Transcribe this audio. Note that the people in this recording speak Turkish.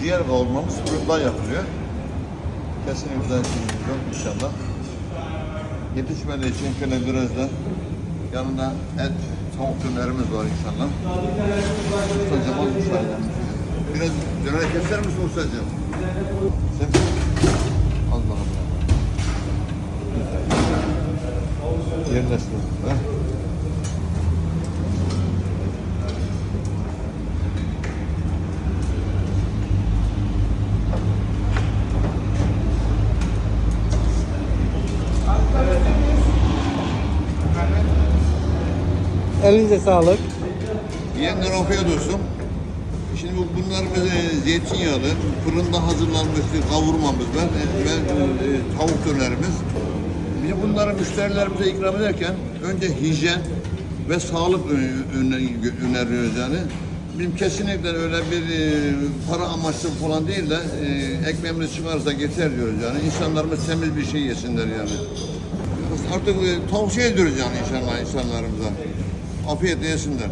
Diğer kavurmamız fırından yapılıyor. Kesinlikle yok inşallah. Yetişmeli için şöyle biraz da yanında et, tavuk dönerimiz var inşallah. Ustacığım az. Biraz döner keser misin ustacığım? Sen al bakalım. Elinize sağlık. Yiyenler afiyet olsun. Şimdi bu- bunlar zeytinyağlı, fırında hazırlanmış bir kavurmamız var e, ve e, tavuk dönerimiz. Biz bunları müşterilerimize ikram ederken önce hijyen ve sağlık öneriyoruz yani. Bizim kesinlikle öyle bir e, para amaçlı falan değil de ekmeğimiz çıkarsa yeter diyoruz yani. İnsanlarımız temiz bir şey yesinler yani. Artık tavsiye ediyoruz yani inşallah insanlarımıza. Afiyet yesinler.